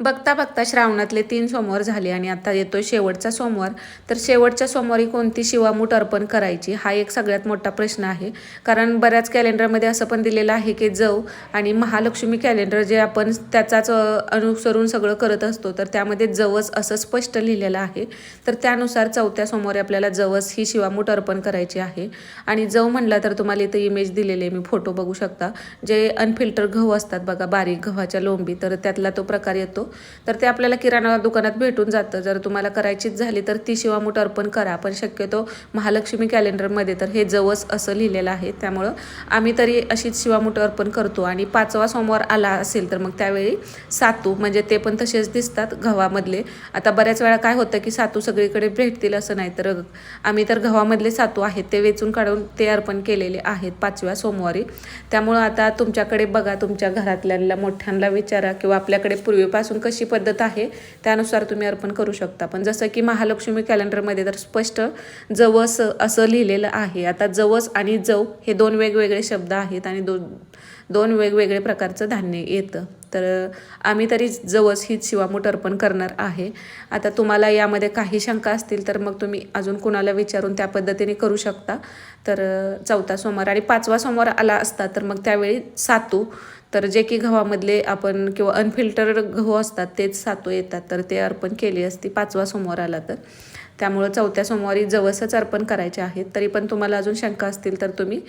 बघता बघता श्रावणातले तीन सोमवार झाले आणि आता येतो शेवटचा सोमवार. तर शेवटच्या सोमवारी कोणती शिवामूठ अर्पण करायची? हा एक सगळ्यात मोठा प्रश्न आहे. कारण बऱ्याच कॅलेंडरमध्ये असं पण दिलेलं आहे की जव आणि महालक्ष्मी कॅलेंडर जे आपण त्याचाच अनुसरून सगळं करत असतो तर त्यामध्ये जवस असं स्पष्ट लिहिलेलं आहे. तर त्यानुसार चौथ्या सोमवारी आपल्याला जवस ही शिवामूठ अर्पण करायची आहे. आणि जव म्हणला तर तुम्हाला इथं इमेज दिलेले मी फोटो बघू शकता. जे अनफिल्टर गहू असतात बघा बारीक गव्हाच्या लोंबी तर त्यातला तो प्रकार येतो. तर ते आपल्याला किराणा दुकानात भेटून जातं. जर तुम्हाला करायचीच झाली तर ती शिवामूठ अर्पण करा. पण शक्यतो महालक्ष्मी कॅलेंडरमध्ये तर हे जवस असं लिहिलेलं आहे. त्यामुळं आम्ही तरी अशीच शिवामूठ अर्पण करतो. आणि पाचवा सोमवार आला असेल तर मग त्यावेळी सातू म्हणजे ते पण तसेच दिसतात गव्हामधले आता बऱ्याच वेळा काय होतं की सातू सगळीकडे भेटतील असं नाही तर आम्ही तर गव्हामधले सातू आहेत. ते वेचून काढून ते अर्पण केलेले आहेत पाचव्या सोमवारी. त्यामुळं आता तुमच्याकडे बघा तुमच्या घरातल्यांना मोठ्यांना विचारा किंवा आपल्याकडे पूर्वीपासून कशी पद्धत आहे त्यानुसार तुम्ही अर्पण करू शकता. पण जसं की महालक्ष्मी कॅलेंडरमध्ये तर स्पष्ट जवस असं लिहिलेलं आहे. आता जवस आणि जव हे दोन वेगवेगळे शब्द आहेत आणि दो दोन वेगवेगळे प्रकारचं धान्य येतं. तर आम्ही तरी जवस हीच शिवामूठ अर्पण करणार आहे. आता तुम्हाला यामध्ये काही शंका असतील तर मग तुम्ही अजून कुणाला विचारून त्या पद्धतीने करू शकता. तर चौथा सोमवार आणि पाचवा सोमवार आला असता तर मग त्यावेळी सातू तर जे की गव्हामधले आपण किंवा अनफिल्टर गहू असतात तेच सातू येतात. तर ते अर्पण केली असती पाचवा सोमवार आला तर. त्यामुळं चौथ्या सोमवारी जवसच अर्पण करायचे आहेत. तरी पण तुम्हाला अजून शंका असतील तर तुम्ही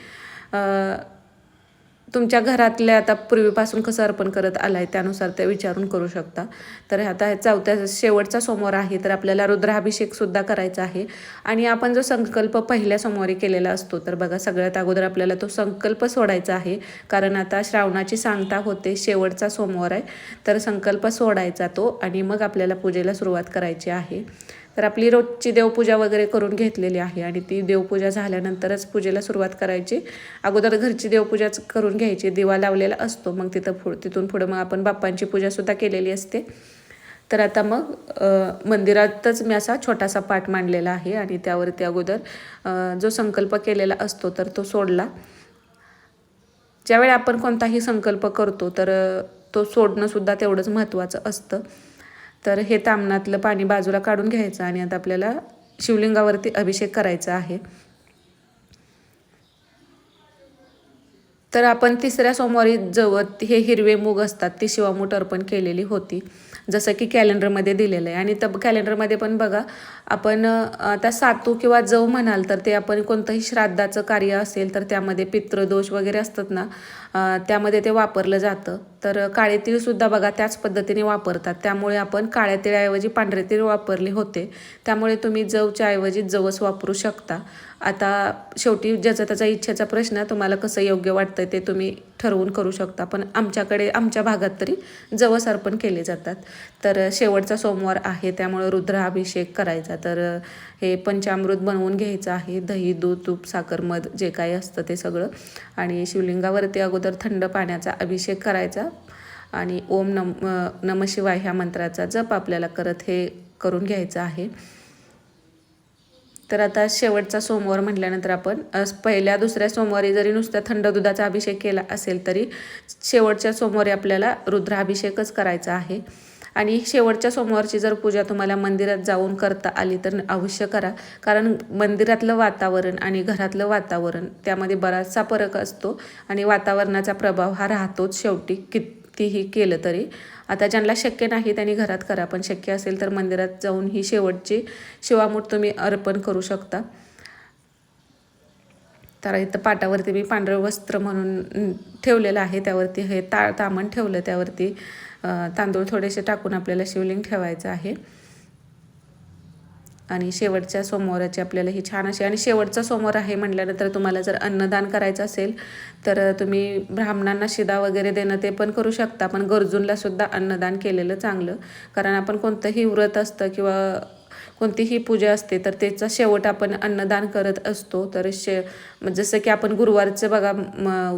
तुमच्या घरातल्या आता पूर्वीपासून कसं अर्पण करत आलं आहे त्यानुसार ते विचारून करू शकता. तर आता चौथ्या शेवटचा सोमवार आहे तर आपल्याला रुद्राभिषेकसुद्धा करायचा आहे. आणि आपण जो संकल्प पहिल्या सोमवारी केलेला असतो तर बघा सगळ्यात अगोदर आपल्याला तो संकल्प सोडायचा आहे. कारण आता श्रावणाची सांगता होते शेवटचा सोमवार आहे. तर संकल्प सोडायचा तो आणि मग आपल्याला पूजेला सुरुवात करायची आहे. तर आपली रोजची देवपूजा वगैरे करून घेतलेली आहे आणि ती देवपूजा झाल्यानंतरच पूजेला सुरुवात करायची. अगोदर घरची देवपूजाच करून घ्यायची. दिवा लावलेला असतो. मग तिथं फु तिथून पुढं मग आपण बाप्पांची पूजासुद्धा केलेली असते. तर आता मग मंदिरातच मी असा छोटासा पाठ मांडलेला आहे आणि त्यावरती अगोदर जो संकल्प केलेला असतो तर तो सोडला. ज्यावेळी आपण कोणताही संकल्प करतो तर तो सोडणंसुद्धा तेवढंच महत्त्वाचं असतं. तर हे तामणातलं पाणी बाजूला काढून घ्यायचं आणि आता आपल्याला शिवलिंगावरती अभिषेक करायचा आहे. तर आपण तिसऱ्या सोमवारी जवत हे हिरवे मूग असतात ती शिवामूठ अर्पण केलेली होती जसं की कॅलेंडरमध्ये दिलेलं आहे. आणि तब कॅलेंडरमध्ये पण बघा आपण आता सातू किंवा जव म्हणाल तर ते आपण कोणतंही श्राद्धाचं कार्य असेल तर त्यामध्ये पितृदोष वगैरे असतात ना त्यामध्ये ते वापरलं जातं. तर काळे तीळसुद्धा बघा त्याच पद्धतीने वापरतात. त्यामुळे आपण काळ्या तिळाऐवजी पांढरे तीळ वापरले होते. त्यामुळे तुम्ही जवच्या ऐवजी जवस वापरू शकता. आता शेवटी ज्याचा त्याचा इच्छेचा प्रश्न तुम्हाला कसं योग्य वाटतं ते तुम्ही ठरवून करू शकता. पण आमच्याकडे आमच्या भागात तरी जवस अर्पण केले जातात. तर शेवटचा सोमवार आहे त्यामुळे रुद्राभिषेक करायचा. तर हे पंचामृत बनवून घ्यायचं आहे. दही दूध तूप साखर मध जे काही असतं ते सगळं. आणि शिवलिंगावरती अगोदर थंड पाण्याचा अभिषेक करायचा आणि ओम नम नमशिवाय ह्या मंत्राचा जप आपल्याला करत हे करून घ्यायचं आहे. तर आता शेवटचा सोमवार म्हटल्यानंतर आपण पहिल्या दुसऱ्या सोमवारी जरी नुसत्या थंड दुधाचा अभिषेक केला असेल तरी शेवटच्या सोमवारी आपल्याला रुद्राभिषेकच करायचा आहे. आणि शेवटच्या सोमवारची जर पूजा तुम्हाला मंदिरात जाऊन करता आली तर अवश्य करा. कारण मंदिरातलं वातावरण आणि घरातलं वातावरण त्यामध्ये बराचसा फरक असतो आणि वातावरणाचा प्रभाव हा राहतोच शेवटी कितीही केलं तरी. आता ज्यांना शक्य नाही त्यांनी घरात करा पण शक्य असेल तर मंदिरात जाऊन ही शेवटची शिवामूठ तुम्ही अर्पण करू शकता. तर इथं पाटावरती मी पांढरं वस्त्र म्हणून ठेवलेलं आहे त्यावरती हे ता तामण ठेवलं त्यावरती तांदूळ थोडेसे टाकून आपल्याला शिवलिंग ठेवायचं आहे. आणि शेवटच्या सोमवाराची आपल्याला ही छान अशी आणि शेवटचा सोमवार आहे म्हटल्यानंतर तुम्हाला जर अन्नदान करायचं असेल तर तुम्ही ब्राह्मणांना शिदा वगैरे देणं ते पण करू शकता पण गरजूंना सुद्धा अन्नदान केलेलं चांगलं. कारण आपण कोणतंही व्रत असतं किंवा कोणतीही पूजा असते तर त्याचा शेवट आपण अन्नदान करत असतो. तर शे जसं की आपण गुरुवारचं बघा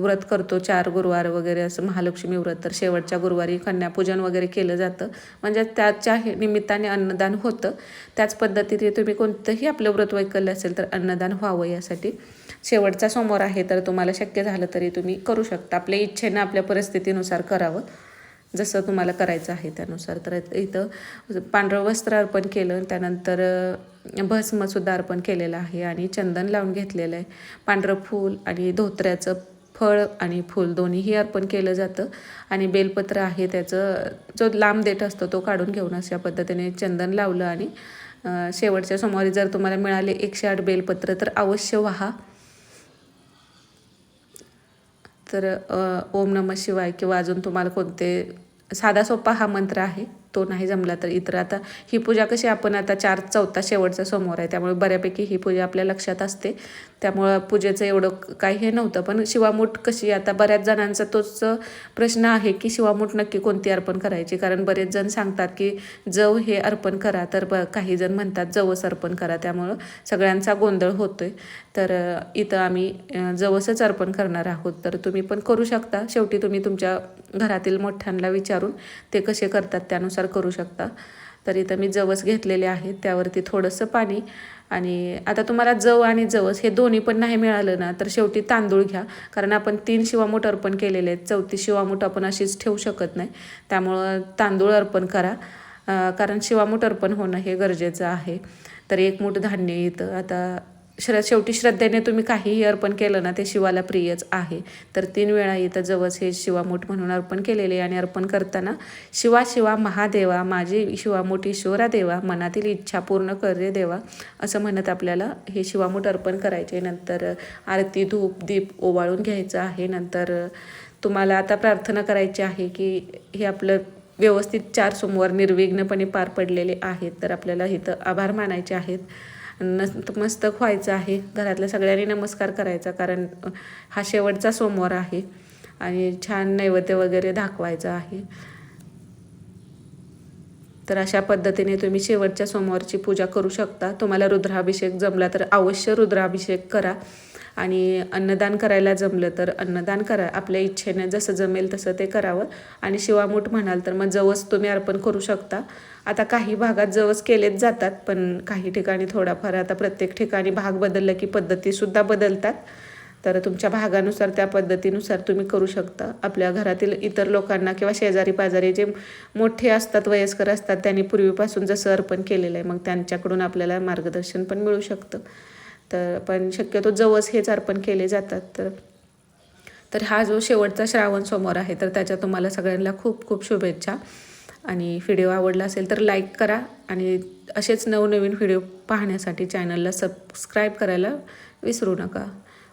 व्रत करतो चार गुरुवार वगैरे असं महालक्ष्मी व्रत तर शेवटच्या गुरुवारी कन्यापूजन वगैरे केलं जातं. म्हणजे त्याच्या निमित्ताने अन्नदान होतं. त्याच पद्धतीने तुम्ही कोणतंही आपलं व्रत वैकल्य असेल तर अन्नदान व्हावं यासाठी. शेवटचा सोमवार आहे तर तुम्हाला शक्य झालं तरी तुम्ही करू शकता. आपल्या इच्छेनं आपल्या परिस्थितीनुसार करावं. जसं तुम्हाला करायचं आहे त्यानुसार. तर इथं पांढरं वस्त्र अर्पण केलं त्यानंतर भस्मसुद्धा अर्पण केलेलं आहे आणि चंदन लावून घेतलेलं आहे. पांढरं फूल आणि धोत्र्याचं फळ आणि फूल दोन्हीही अर्पण केलं जातं. आणि बेलपत्र आहे त्याचं जो लांब देठ असतो तो काढून घेऊन अशा पद्धतीने चंदन लावलं आणि शेवटच्या सोमवारी जर तुम्हाला मिळाले एकशे आठ बेलपत्र तर अवश्य व्हा. तर ओम नम शिवाय किंवा अजून तुम्हाला कोणते साधा सोपा हा मंत्र आहे तो नाही जमला तर इतर. आता ही पूजा कशी आपण आता चार चौथा शेवटचा समोर आहे त्यामुळे बऱ्यापैकी ही पूजा आपल्या लक्षात असते. त्यामुळं पूजेचं एवढं काही हे नव्हतं. पण शिवामूठ कशी आता बऱ्याच जणांचा तोच प्रश्न आहे की शिवामूठ नक्की कोणती अर्पण करायची? कारण बरेच जण सांगतात की जव हे अर्पण करा तर ब काही जण म्हणतात जवस अर्पण करा. त्यामुळं सगळ्यांचा गोंधळ होतोय. तर इथं आम्ही जवसच अर्पण करणार आहोत. तर तुम्ही पण करू शकता. शेवटी तुम्ही तुमच्या घरातील मोठ्यांना विचारून ते कसे करतात त्यानुसार करू शकता. तर इथं मी जवस घेतलेले आहेत. त्यावरती थोडंसं पाणी आणि आता तुम्हाला जव आणि जवस हे दोन्ही पण नाही मिळालं ना तर शेवटी तांदूळ घ्या. कारण आपण तीन शिवामूठ अर्पण केलेले आहेत. चौथी शिवामूठ आपण अशीच ठेवू शकत नाही. त्यामुळं तांदूळ अर्पण करा. कारण शिवामूठ अर्पण होणं हे गरजेचं आहे. तर एक मूठ धान्य येतं आता श्र शेवटी श्रद्धेने तुम्ही काहीही अर्पण केलं ना ते शिवाला प्रियच आहे. तर तीन वेळा इथं जवस हे शिवामूठ म्हणून अर्पण केलेले आणि अर्पण करताना शिवा शिवा महादेवा माझी शिवामूठ ईश्वरा देवा मनातील इच्छा पूर्ण कर रे देवा असं म्हणत आपल्याला हे शिवामूठ अर्पण करायचे. नंतर आरती धूप दीप ओवाळून घ्यायचं आहे. नंतर तुम्हाला आता प्रार्थना करायची आहे की हे आपलं व्यवस्थित चार सोमवार निर्विघ्नपणे पार पडलेले आहेत. तर आपल्याला इथं आभार मानायचे आहेत. नतमस्तक व्हायचं आहे. घरातल्या सगळ्यांनी नमस्कार करायचा कारण हा शेवटचा सोमवार आहे. आणि छान नैवेद्य वगैरे दाखवायचा आहे. तर अशा पद्धतीने तुम्ही शेवटच्या सोमवारची पूजा करू शकता. तुम्हाला रुद्राभिषेक जमला तर अवश्य रुद्राभिषेक करा. आणि अन्नदान करायला जमलं तर अन्नदान करा. आपल्या इच्छेने जसं जमेल तसं ते करावं. आणि शिवामूठ म्हणाल तर मग जवस तुम्ही अर्पण करू शकता. आता काही भागात जवस केलेच जातात पण काही ठिकाणी थोडाफार आता प्रत्येक ठिकाणी भाग बदलला की पद्धतीसुद्धा बदलतात. तर तुमच्या भागानुसार त्या पद्धतीनुसार तुम्ही करू शकता. आपल्या घरातील इतर लोकांना किंवा शेजारी पाजारी जे मोठे असतात वयस्कर असतात त्यांनी पूर्वीपासून जसं अर्पण केलेलं आहे मग त्यांच्याकडून आपल्याला मार्गदर्शन पण मिळू शकतं. तर पण शक्यतो जवस हेच अर्पण केले जातात. तर तर हा जो शेवटचा श्रावण सोमवार आहे तर त्याच्या तुम्हाला सगळ्यांना खूप खूप शुभेच्छा. आणि व्हिडिओ आवडला असेल तर लाईक करा. आणि असेच नवनवीन व्हिडिओ पाहण्यासाठी चॅनलला सबस्क्राईब करायला विसरू नका.